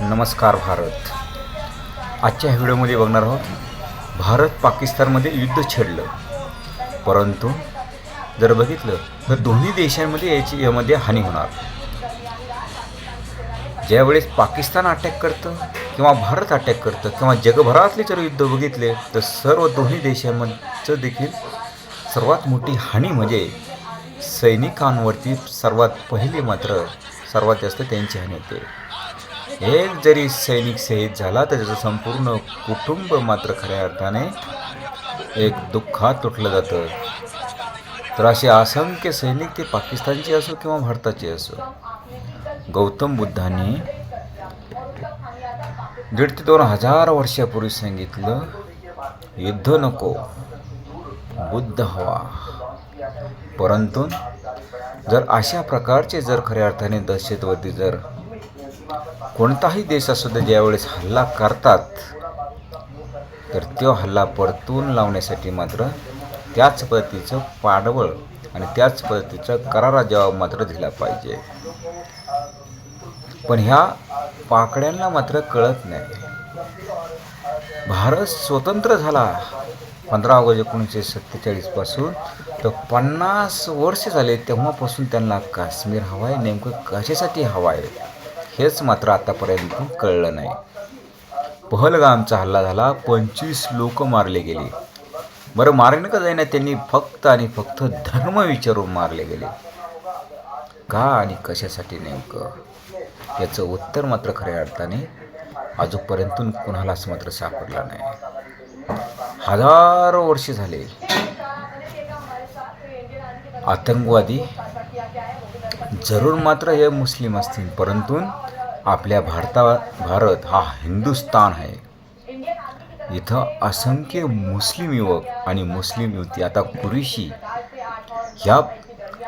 नमस्कार भारत. आजच्या व्हिडिओमध्ये बघणार आहोत भारत पाकिस्तानमध्ये युद्ध छेडलं. परंतु जर बघितलं तर दोन्ही देशांमध्ये याची यामध्ये हानी होणार. ज्यावेळेस पाकिस्तान अटॅक करतं किंवा भारत अटॅक करतं किंवा जगभरातले जर युद्ध बघितले तर सर्व दोन्ही देशांमधचं देखील सर्वात मोठी हानी म्हणजे सैनिकांवरती सर्वात पहिली मात्र सर्वात जास्त त्यांची हानी होते. एक जरी सैनिक शहीद झाला तर त्याचं संपूर्ण कुटुंब मात्र खऱ्या अर्थाने एक दुःखात तुटलं जातं. तर असे असंख्य सैनिक ते पाकिस्तानचे असो किंवा भारताचे असो गौतम बुद्धांनी दीड ते दोन हजार वर्षापूर्वी सांगितलं युद्ध नको बुद्ध हवा. परंतु जर अशा प्रकारचे जर खऱ्या अर्थाने दहशतवादी जर कोणताही देश असू दे ज्यावेळेस हल्ला करतात तर तो हल्ला परतून लावण्यासाठी मात्र त्याच पद्धतीचं पाडवळ आणि त्याच पद्धतीचा करारा जवाब मात्र दिला पाहिजे. पण ह्या पाकड्यांना मात्र कळत नाही. भारत स्वतंत्र झाला. पंधरा ऑगस्ट एकोणीसशे सत्तेचाळीसपासून तर पन्नास वर्ष झाले तेव्हापासून त्यांना काश्मीर हवा आहे. नेमकं कशासाठी हवा आहे? हेच मात्र आतापर्यंत कळलं नाही. पहलगामचा हल्ला झाला पंचवीस लोक मारले गेले. बरं मारणे का जाईना त्यांनी फक्त आणि फक्त धर्म विचारून मारले गेले. का आणि कशासाठी नेमकं? याचं उत्तर मात्र खऱ्या अर्थाने अजूनपर्यंत कुणालाच मात्र सापडलं नाही. हजारो वर्ष झाले. आतंकवादी जरूर मात्र हे मुस्लिम असतील परंतु आपल्या भारता भारत हा हिंदुस्थान आहे. इथं असंख्य मुस्लिम युवक आणि मुस्लिम युवती आता कुरेशी ह्या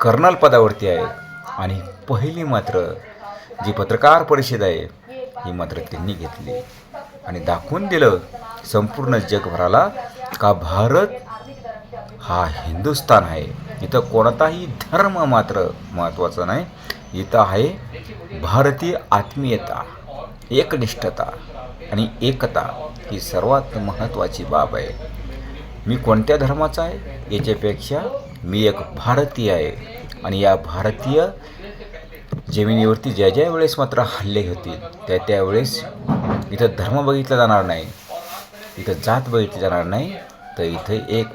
कर्नल पदावरती आहेत आणि पहिली मात्र जी पत्रकार परिषद आहे ही मात्र त्यांनी घेतली. आणि दाखवून दिलं संपूर्ण जगभराला का भारत हा हिंदुस्थान आहे. इथं कोणताही धर्म मात्र महत्त्वाचा नाही. इथं आहे भारतीय आत्मीयता एकनिष्ठता आणि एकता ही सर्वात महत्त्वाची बाब आहे. मी कोणत्या धर्माचा आहे? याच्यापेक्षा मी एक भारतीय आहे. आणि या भारतीय जमिनीवरती ज्या ज्या वेळेस मात्र हल्ले होतील त्या त्यावेळेस इथं धर्म बघितला जाणार नाही. इथं जात बघितली जाणार नाही. तर इथे एक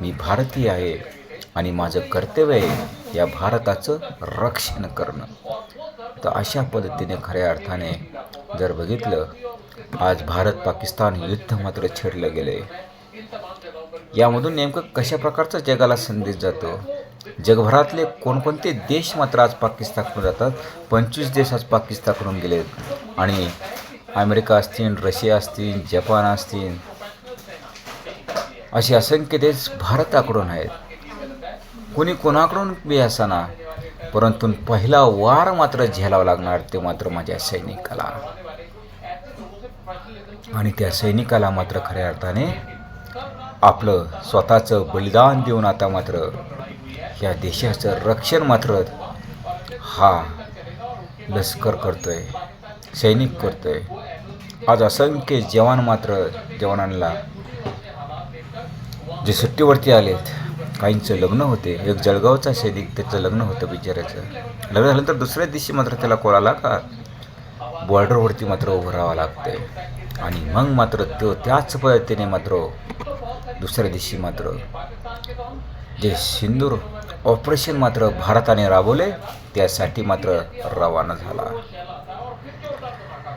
मी भारतीय आहे. आणि माझं कर्तव्य आहे या भारताचं रक्षण करणं. तर अशा पद्धतीने खऱ्या अर्थाने जर बघितलं आज भारत पाकिस्तान युद्ध मात्र छेडलं गेले यामधून नेमकं कशा प्रकारचा जगाला संदेश जातो? जगभरातले कोणकोणते देश मात्र आज पाकिस्तानकडून जातात? पंचवीस देश आज पाकिस्तानकडून गेलेत. आणि अमेरिका असतील रशिया असतील जपान असतील असे असंख्य देश भारताकडून आहेत. कोणी कोणाकडून बी असाना परंतु पहिला वार मात्र झेलावा लागणार ते मात्र माझ्या सैनिकाला. आणि त्या सैनिकाला मात्र खऱ्या अर्थाने आपलं स्वतःचं बलिदान देऊन आता मात्र या देशाचं रक्षण मात्र हा लष्कर करतोय सैनिक करतोय. आज असंख्य जवान मात्र जवानांना जे सुट्टीवरती आलेत काहींचं लग्न होते एक जळगावचा सैनिक त्याचं लग्न होतं बिचाऱ्याचं. लग्न झाल्यानंतर दुसऱ्या दिवशी मात्र त्याला कोणाला का बॉर्डरवरती मात्र उभं राहावं लागते आणि मग मात्र तो त्याच पद्धतीने मात्र दुसऱ्या दिवशी मात्र जे सिंदूर ऑपरेशन मात्र भारताने राबवले त्यासाठी मात्र रवाना झाला.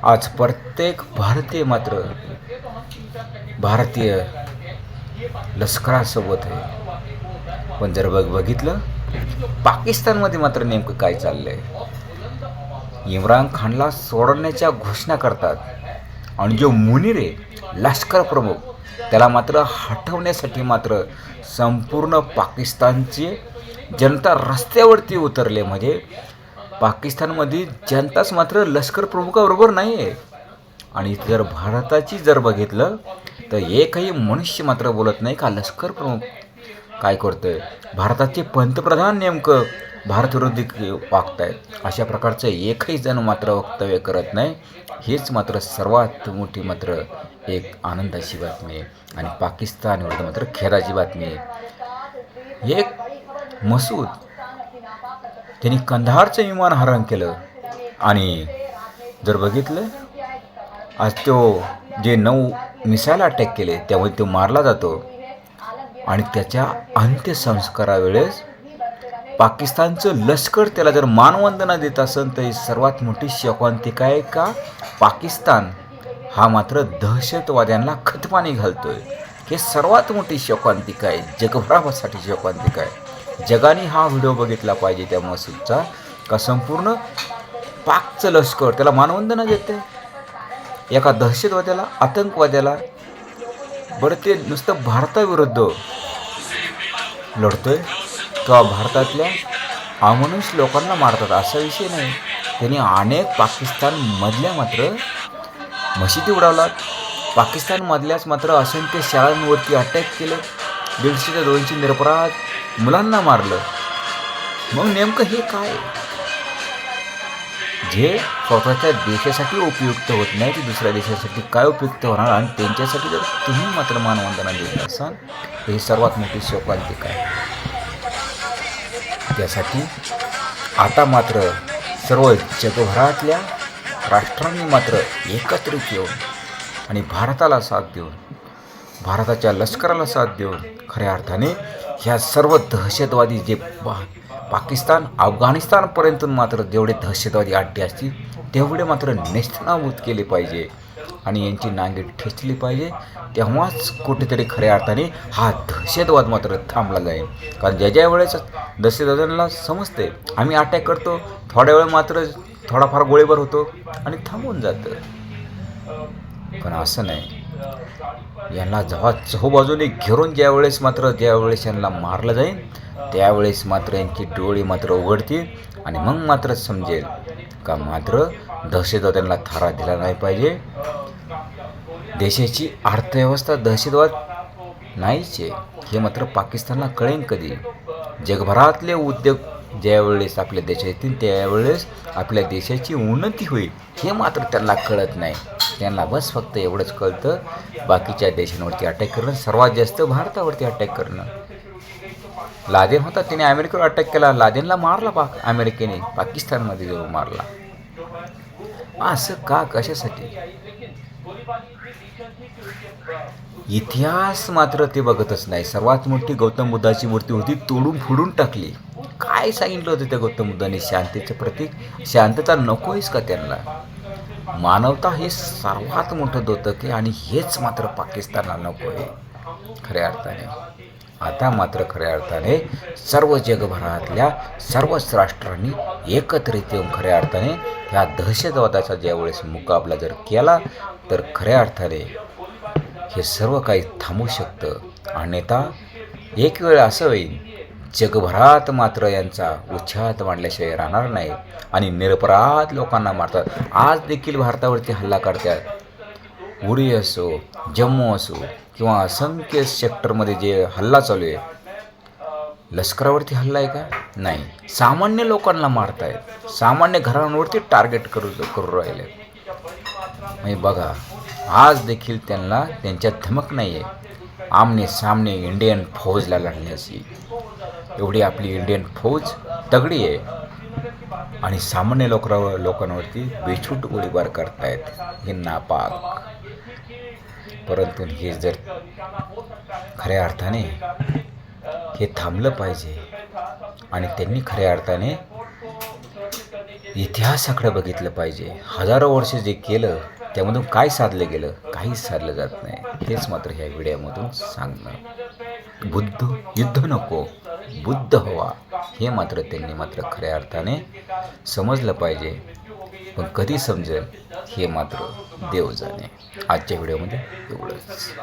आज प्रत्येक भारतीय मात्र भारतीय लष्करासोबत आहे. पण जर बघ बघितलं पाकिस्तानमध्ये मात्र नेमकं काय चाललं आहे इम्रान खानला सोडण्याच्या घोषणा करतात. आणि जो मुनीर आहे लष्कर प्रमुख त्याला मात्र हटवण्यासाठी मात्र संपूर्ण पाकिस्तानची जनता रस्त्यावरती उतरले. म्हणजे पाकिस्तानमध्ये जनताच मात्र लष्कर प्रमुखाबरोबर नाही आहे आणि जर भारताची जर बघितलं तर एकही मनुष्य मात्र बोलत नाही का लष्कर प्रमुख? काय करतोय? भारताचे पंतप्रधान नेमकं भारतविरोधी वागत आहेत अशा प्रकारचं एकही जण मात्र वक्तव्य करत नाही. हेच मात्र सर्वात मोठी मात्र एक आनंदाची बातमी आहे. आणि पाकिस्तान विरुद्ध मात्र खेदाची बातमी आहे. एक मसूद त्यांनी कंधारचं विमान हरण केलं. आणि जर बघितलं आज तो जे नऊ मिसाईल अटॅक केले त्यामुळे तो मारला जातो. आणि त्याच्या अंत्यसंस्कारावेळेस पाकिस्तानचं लष्कर त्याला जर मानवंदना देत असेल तर ही सर्वात मोठी शोकांतिका आहे का? पाकिस्तान हा मात्र दहशतवाद्यांना खतपाणी घालतो आहे हे सर्वात मोठी शोकांतिका आहे जगभरासाठी शोकांतिका आहे. जगाने हा व्हिडिओ बघितला पाहिजे त्या महसूलचा का संपूर्ण पाकचं लष्कर त्याला मानवंदना देते एका दहशतवाद्याला आतंकवाद्याला? बरं ते नुसतं भारताविरुद्ध लढतोय. किंवा भारतातल्या अमनुष लोकांना मारतात असा विषय नाही. त्यांनी अनेक पाकिस्तानमधल्या मात्र मशिदी उडवलात. पाकिस्तानमधल्याच मात्र असंख्य शाळांवरती अटॅक केले. दीडशे ते दोनशे निरपराध मुलांना मारलं. मग नेमकं हे काय? जे स्वतःच्या देशासाठी उपयुक्त होत नाही ते दुसऱ्या देशासाठी काय उपयुक्त होणार? आणि त्यांच्यासाठी जर तुम्ही मात्र मानवंदना देत असाल तर ही सर्वात मोठी शोकांतिका आहे. त्यासाठी आता मात्र सर्व जगभरातल्या राष्ट्रांनी मात्र एकत्रित येऊन आणि भारताला साथ देऊन भारताच्या लष्कराला साथ देऊन खऱ्या अर्थाने ह्या सर्व दहशतवादी जे पा पाकिस्तान अफगाणिस्तानपर्यंत मात्र जेवढे दहशतवादी अड्डे असतील तेवढे मात्र नेस्तनाभूत केले पाहिजे. आणि यांची नांगी ठेचली पाहिजे. तेव्हाच कुठेतरी खऱ्या अर्थाने हा दहशतवाद मात्र थांबला जाईल. कारण ज्या ज्या वेळेस दहशतवाद्यांना समजते आम्ही अटॅक करतो थोड्या वेळ मात्र थोडाफार गोळीबार होतो आणि थांबून जातं. पण असं नाही. यांना जेव्हा चहूबाजूने घेरून ज्या वेळेस मात्र ज्या वेळेस यांना मारलं जाईल त्यावेळेस मात्र यांची डोळी मात्र उघडतील आणि मग मात्र समजेल का मात्र दहशतवाद्यांना थारा दिला नाही पाहिजे. देशाची अर्थव्यवस्था दहशतवाद नाहीच आहे हे मात्र पाकिस्तानला कळेन कधी. जगभरातले उद्योग ज्यावेळेस आपल्या देशात येतील त्यावेळेस आपल्या देशाची उन्नती होईल हे मात्र त्यांना कळत नाही. त्यांना बस फक्त एवढंच कळतं. बाकीच्या देशांवरती अटॅक करणं सर्वात जास्त भारतावरती अटॅक करणं. लादेन होता त्याने अमेरिकेवर अटॅक केला. लादेनला मारला पाक अमेरिकेने पाकिस्तानमध्ये जो मारला. असं का कशासाठी? इतिहास मात्र ते बघतच नाही. सर्वात मोठी गौतम बुद्धाची मूर्ती होती तोडून फोडून टाकली. काय सांगितलं होतं त्या गौतम बुद्धाने? शांतीचं प्रतीक शांतता नको आहेस का त्यांना? मानवता हे सर्वात मोठं दोतक आहे आणि हेच मात्र पाकिस्तानला नको आहे. खऱ्या अर्थाने. आता मात्र खऱ्या अर्थाने सर्व जगभरातल्या सर्वच राष्ट्रांनी एकत्रित येऊन खऱ्या अर्थाने ह्या दहशतवादाचा ज्यावेळेस मुकाबला जर केला तर खऱ्या अर्थाने हे सर्व काही थांबू शकतं. अन्यथा एक वेळ असं होईल जगभरात मात्र यांचा उच्छाद मांडल्याशिवाय राहणार नाही आणि निरपराध लोकांना मारतात. आज देखील भारतावरती हल्ला करतात. उरी असो जम्मू असो किंवा असंख्य सेक्टरमध्ये जे हल्ला चालू आहे लष्करावरती हल्ला आहे का? नाही. सामान्य लोकांना मारतायत. सामान्य घरांवरती टार्गेट करू करू राहिले. म्हणजे बघा आज देखील त्यांना त्यांच्यात धमक नाही आहे आमने सामने इंडियन फौजला लढण्याची. एवढी आपली इंडियन फौज तगडी आहे. आणि सामान्य लोकांवर लोकांवरती बेछूट गोळीबार करतायत हे नापाक. परंतु हे जर खऱ्या अर्थाने हे थांबलं पाहिजे आणि त्यांनी खऱ्या अर्थाने इतिहासाकडे बघितलं पाहिजे. हजारो वर्ष जे केलं त्यामधून काय साधलं गेलं काहीच साधलं जात नाही. हेच मात्र ह्या व्हिडिओमधून सांगणं. बुद्ध युद्ध नको. बुद्ध हवा हे मात्र त्यांनी मात्र खऱ्या अर्थाने समजलं पाहिजे. पण कधी समजेल हे मात्र देव जाणे. आजच्या व्हिडिओमध्ये एवढंच.